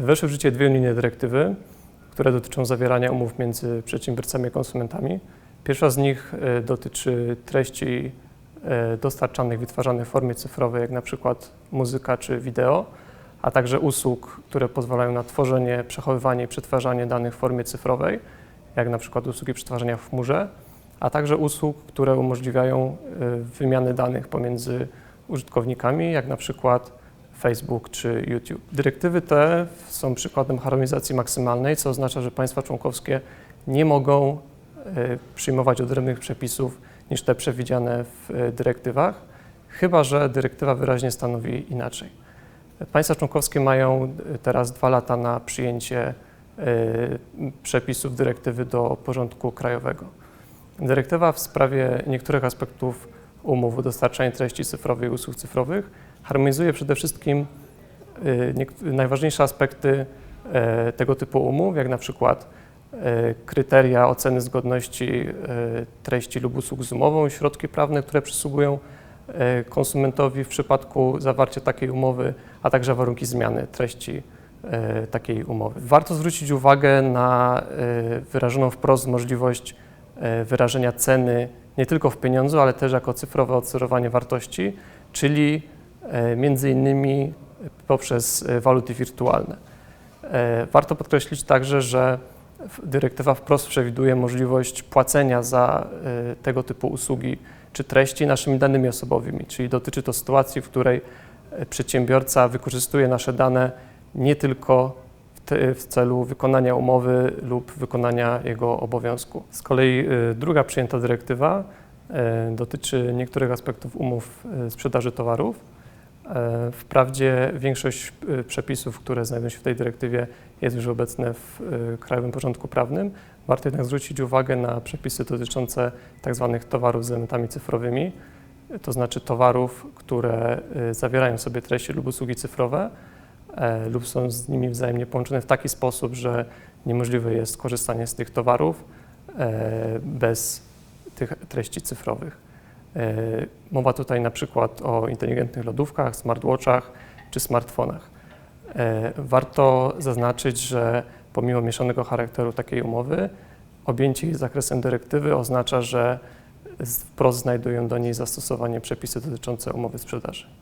Weszły w życie dwie unijne dyrektywy, które dotyczą zawierania umów między przedsiębiorcami a konsumentami. Pierwsza z nich e, dotyczy treści e, dostarczanych, wytwarzanych w formie cyfrowej, jak na przykład muzyka czy wideo, a także usług, które pozwalają na tworzenie, przechowywanie i przetwarzanie danych w formie cyfrowej, jak na przykład usługi przetwarzania w chmurze, a także usług, które umożliwiają e, wymianę danych pomiędzy użytkownikami, jak na przykład Facebook czy YouTube. Dyrektywy te są przykładem harmonizacji maksymalnej, co oznacza, że państwa członkowskie nie mogą e, przyjmować odrębnych przepisów niż te przewidziane w e, dyrektywach, chyba że dyrektywa wyraźnie stanowi inaczej. Państwa członkowskie mają e, teraz dwa lata na przyjęcie przepisów dyrektywy do porządku krajowego. Dyrektywa w sprawie niektórych aspektów umów o treści cyfrowej i usług cyfrowych harmonizuje przede wszystkim y, najważniejsze aspekty e, tego typu umów, jak na przykład e, kryteria oceny zgodności treści lub usług z umową, środki prawne, które przysługują konsumentowi w przypadku zawarcia takiej umowy, a także warunki zmiany treści takiej umowy. Warto zwrócić uwagę na wyrażoną wprost możliwość wyrażenia ceny nie tylko w pieniądzu, ale też jako cyfrowe odserowanie wartości, czyli e, między innymi poprzez e, waluty wirtualne. E, Warto podkreślić także, że dyrektywa wprost przewiduje możliwość płacenia za tego typu usługi czy treści naszymi danymi osobowymi, czyli dotyczy to sytuacji, w której przedsiębiorca wykorzystuje nasze dane nie tylko w, celu wykonania umowy lub wykonania jego obowiązku. Z kolei e, druga przyjęta dyrektywa e, dotyczy niektórych aspektów umów e, sprzedaży towarów. Wprawdzie większość przepisów, które znajdują się w tej dyrektywie, jest już obecne w krajowym porządku prawnym. Warto jednak zwrócić uwagę na przepisy dotyczące tzw. towarów z elementami cyfrowymi, to znaczy towarów, które zawierają w sobie treści lub usługi cyfrowe lub są z nimi wzajemnie połączone w taki sposób, że niemożliwe jest korzystanie z tych towarów e, bez tych treści cyfrowych. E, Mowa tutaj na przykład o inteligentnych lodówkach, smartwatchach czy smartfonach. E, Warto zaznaczyć, że pomimo mieszanego charakteru takiej umowy, objęcie jej zakresem dyrektywy oznacza, że wprost znajdują do niej zastosowanie przepisy dotyczące umowy sprzedaży.